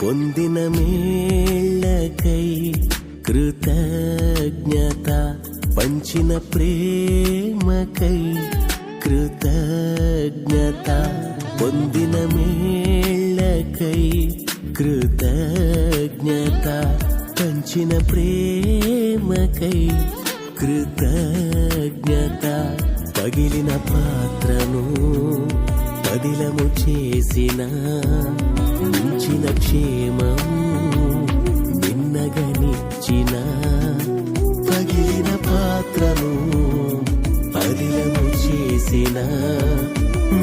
పొందిన మేళ్ళకై కృతజ్ఞత పంచిన ప్రేమకై కృతజ్ఞత పొందిన మేళ్ళకై కృతజ్ఞత పంచిన ప్రేమకై కృతజ్ఞత పగిలిన పాత్రను పదిలము చేసిన ఉంచిన క్షేమం నిన్నగనిచ్చిన. పగిలిన పాత్రను పదిలము చేసిన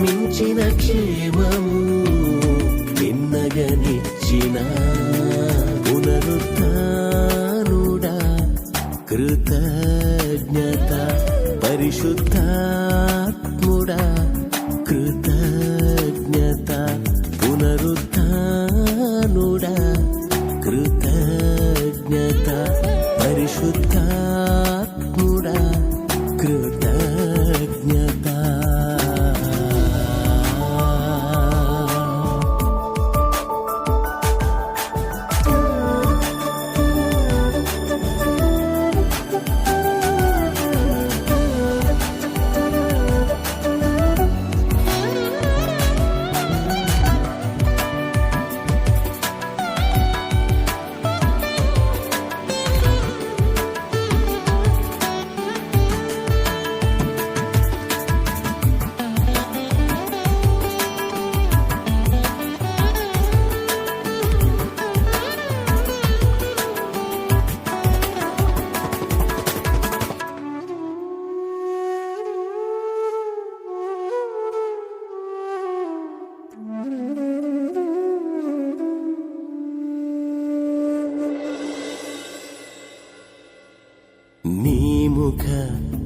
మించిన క్షేమము నిన్నగనిచ్చిన. పునరుద్ధానుడా కృతజ్ఞత పరిశుద్ధ కృతజ్ఞత పరిశుద్ధాత్మ.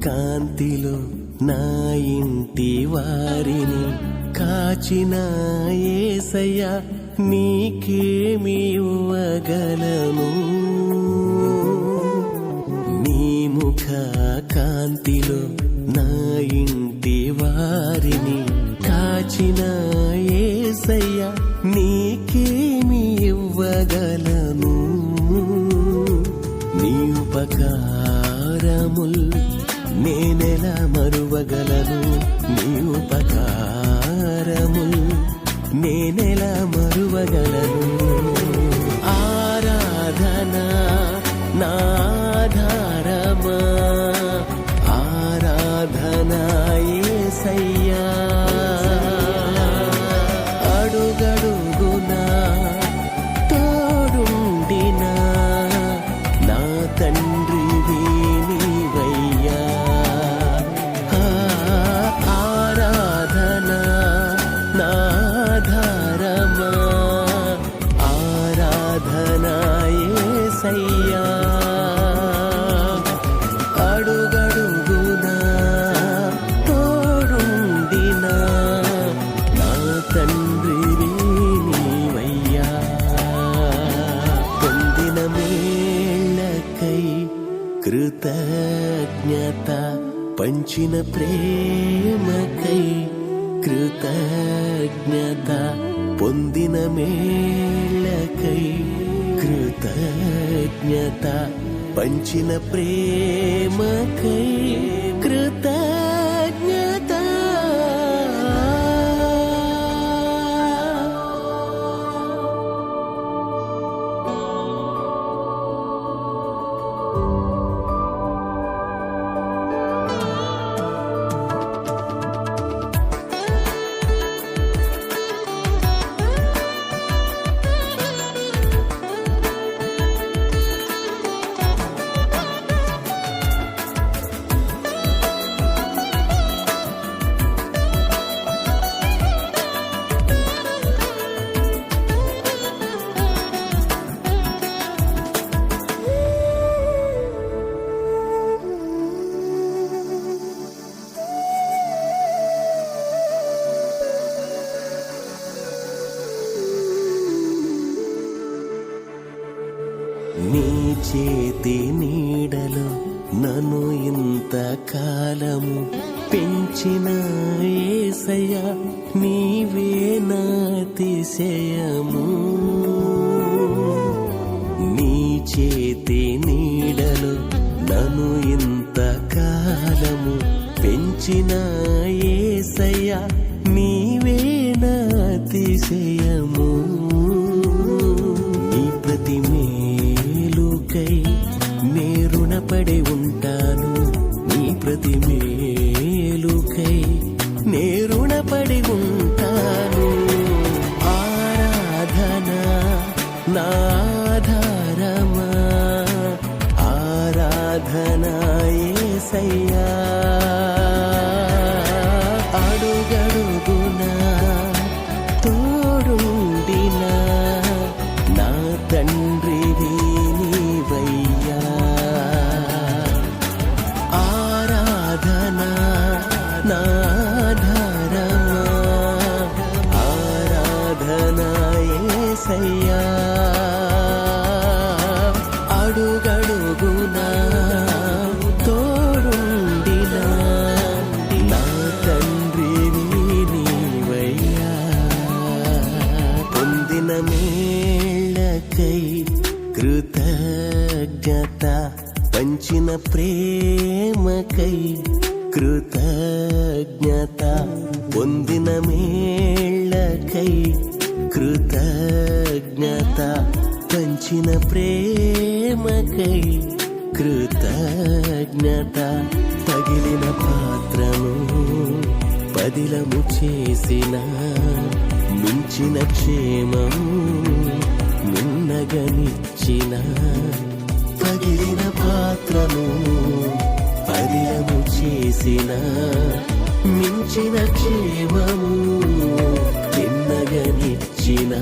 కాంతిలో నా ఇంటి వారిని కాచిన ఏసయ్య నీకేమి ఇవ్వగలను? నీ ముఖ కాంతిలో నా ఇంటి వారిని కాచిన ఏసయ్య నీ పంచిన ప్రేమకై కృతజ్ఞత పొందిన మేళకై కృతజ్ఞత పంచిన ప్రేమకై నీ చేతి నీడలు నన్ను ఇంత కాలము పెంచిన ఏసయ నీవే నాతిశయము నీ చేతి నీడలు నన్ను ఇంత కాలము పెంచిన ఏసయ నీవే నాతిశయము రుణపడి ఉంటాను. నీ ప్రతి మేలుకై నే రుణపడి ఉంటాను. ఆరాధన నాధారమా ఆరాధన ఏ సయ్యా పంచిన ప్రేమకై కృతజ్ఞత పొందిన మేళ్ళకై కృతజ్ఞత పంచిన ప్రేమకై కృతజ్ఞత పగిలిన పాత్రను పదిలము చేసిన మించిన క్షేమము నిన్నగనిచ్చిన పగిలిన పాత్రను పదిలము చేసిన మించిన క్షేమము నిన్నగనిచ్చిన